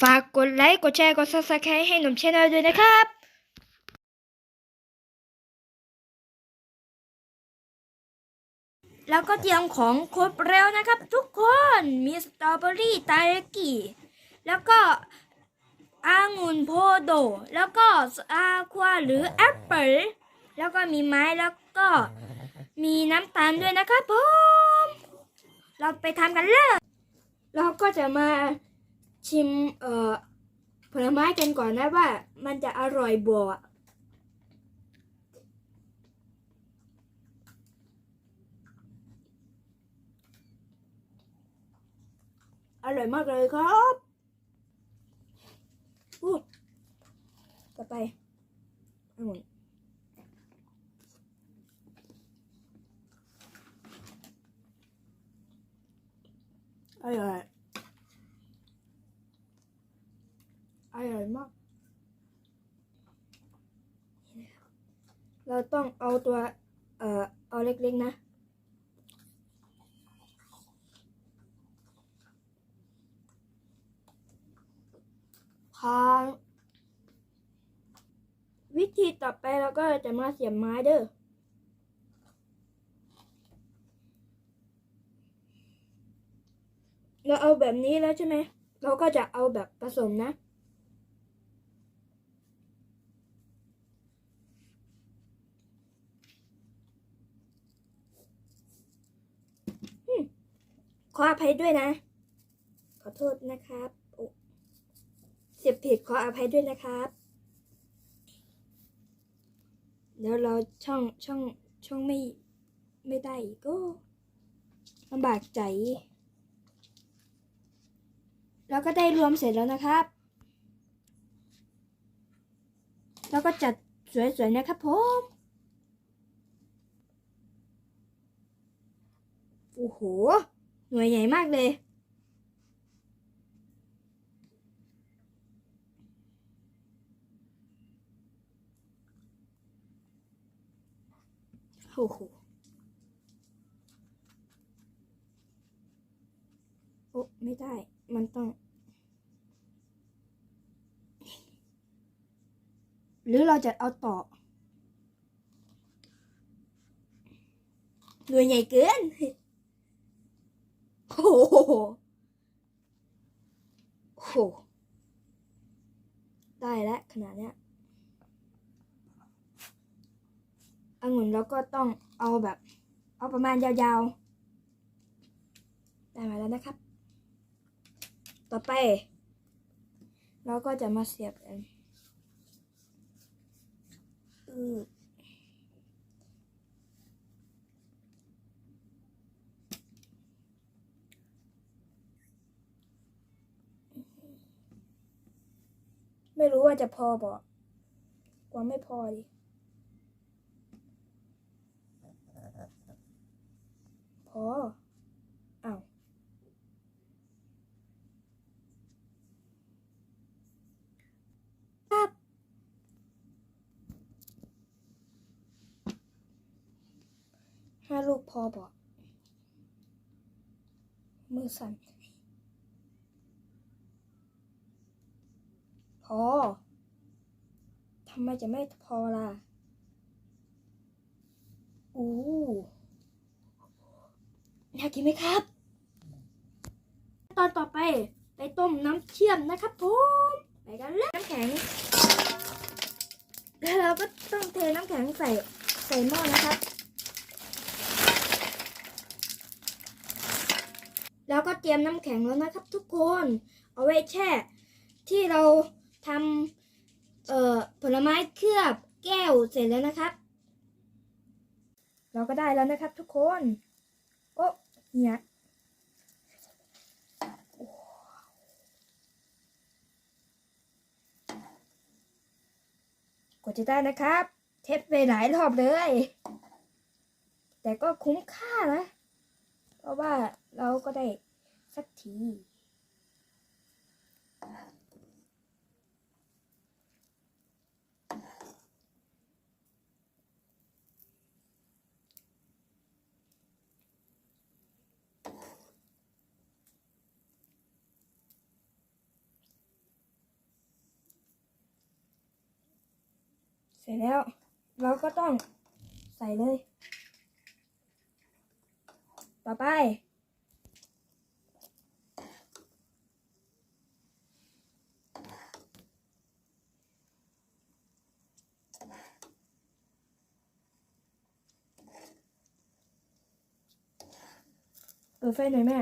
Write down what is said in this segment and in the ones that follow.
ฝากกดไลค์ กดแชร์ กด subscribe ให้หนุ่มชแนลด้วยนะครับแล้วก็เตรียมของครบแล้วนะครับ ทุกคนมีสตรอเบอรี่ตาเรกิแล้วก็อางุ่นโพโด แล้วก็อาควาหรือแอปเปิลแล้วก็มีไม้แล้วก็มีน้ำตาลด้วยนะครับผม เราไปทำกันเลย เราก็จะมา ชิมเอ่อผลไม้กันก่อนนะว่ามันจะอร่อยบ่อร่อยมากเลยครับอู้ต่อไปองุ่นอร่อย อร่อยมาก เรา ต้องเอาตัว เอ่อ เอาเล็กๆนะพอวิธีต่อไปเราก็จะมาเสียบไม้เด้อเราเอาแบบนี้แล้วใช่ไหม เราก็จะเอาแบบผสมนะ ขออภัยด้วยนะ ขอโทษนะครับเสียบผิดขออภัยด้วยนะครับเดี๋ยวเราช่องช่องช่องไม่ไม่ได้กก็ลำบากใจ แล้วก็ได้รวมเสร็จแล้วนะครับ แล้วก็จัดสวยๆนะครับผมโอ้โห หน่วยใหญ่มากเลยโอ้โหโอ้ไม่ได้ มันต้อง หรือเราจะเอาต่อหน่วยใหญ่เกิน โอ้โหโอ้โหได้แล้วขนาดเนี้ยองุ่นเราก็ต้องเอาแบบ เอาประมาณยาวๆ ได้มาแล้วนะครับ ต่อไป เราก็จะมาเสียบกันอือ รู้ว่าจะพอบอกกว่าไม่พอดิพออ้าวครับห้าลูกพอบอกมือสั่น อทำไมจะไม่พอล่ะ อู้อยากกินไหมครับ ตอนต่อไปไปต้มน้ำเชื่อมนะครับผมไปกันเลยน้ำแข็ง แล้วเราก็ต้องเทน้ำแข็งใส่ใส่หม้อนะครับ แล้วก็เตรียมน้ำแข็งแล้วนะครับทุกคน เอาไว้แช่ที่เรา ทำเอ่อผลไม้เคลือบแก้วเสร็จแล้วนะครับ เราก็ได้แล้วนะครับทุกคน โอ้เนี่ยกว่าจะได้นะครับ เทสไปหลายรอบเลย แต่ก็คุ้มค่านะ เพราะว่าเราก็ได้สักที ร็จแล้ว เราก็ต้องใส่เลย ต่อไป เปิดไฟหน่อยแม่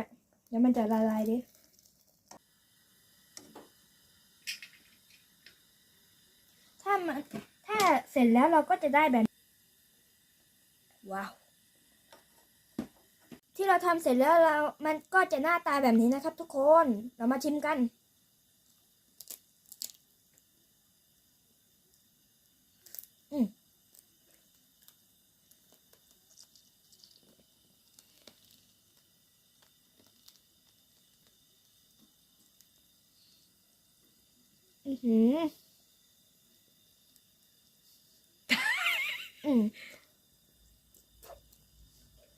เดี๋ยวมันจะละลายดิ ถ้ามันถ้า เสร็จแล้วเราก็จะได้แบบว้าวที่เราทำเสร็จแล้วเรา มันก็จะหน้าตาแบบนี้นะครับ ทุกคน เรามาชิมกัน อืมอือหือม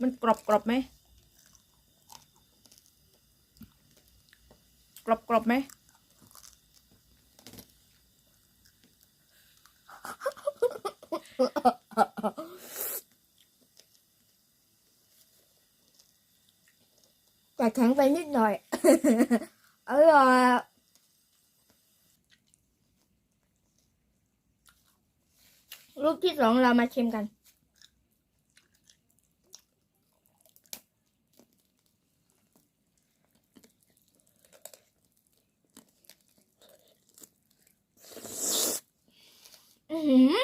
มันกรอบกรอบไหมกรอบกรอบไหมแต่แข็งไปนิดหน่อยอร่อยรูปที่สองเรามาชิมกัน อือหือ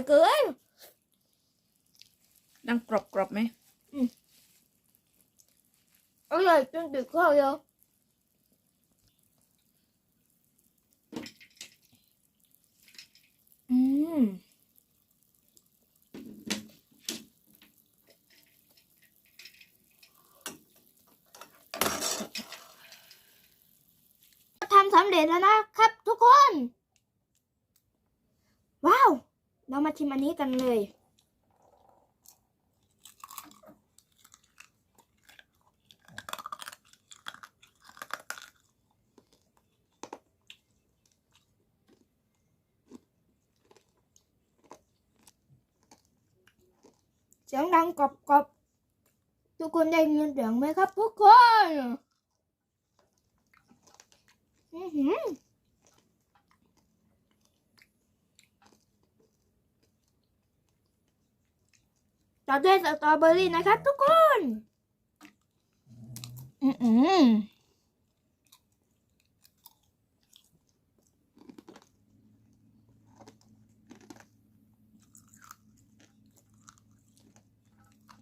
อร่อยเกินดังกรอบกรอบไหมอร่อยจนติดข้าวเลยอืมทำสำเร็จแล้วนะครับทุกคนว้าว เรามาชิมอันนี้กันเลย เสียงดังกรอบกรอบทุกคนได้ยินเสียงไหมครับทุกคน อือหือ ต่อด้วยสตรอเบอรี่นะครับทุกคน อืม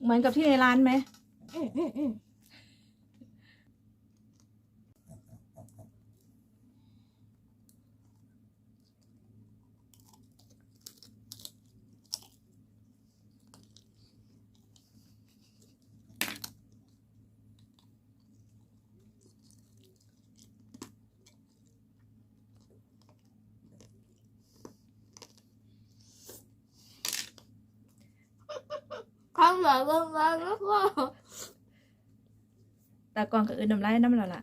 เหมือนกับที่ในร้านไหม อืมอืมอืม ข้างหลังกันมาแล้วก็ต่ก่อนก็อื่นน้ำลายน้ำละละ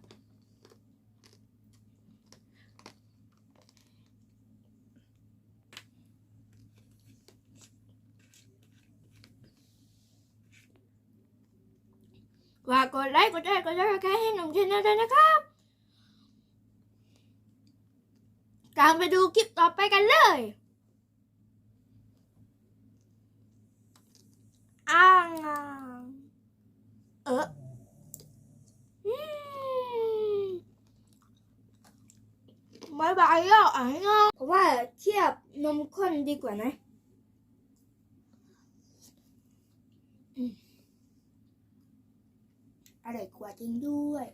ฝากดไลค์กดแชร์กดซับสไครต์ให้หนุ่มชนด้วยนะครับตามไปดูคลิปต่อไปกันเลยอ้างอ่างเอออืม บายบายแล้วอะเนาะเพราะว่าเทียบนมข้นดีกว่านะอร่อยกว่าจริงด้วย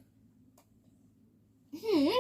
หืม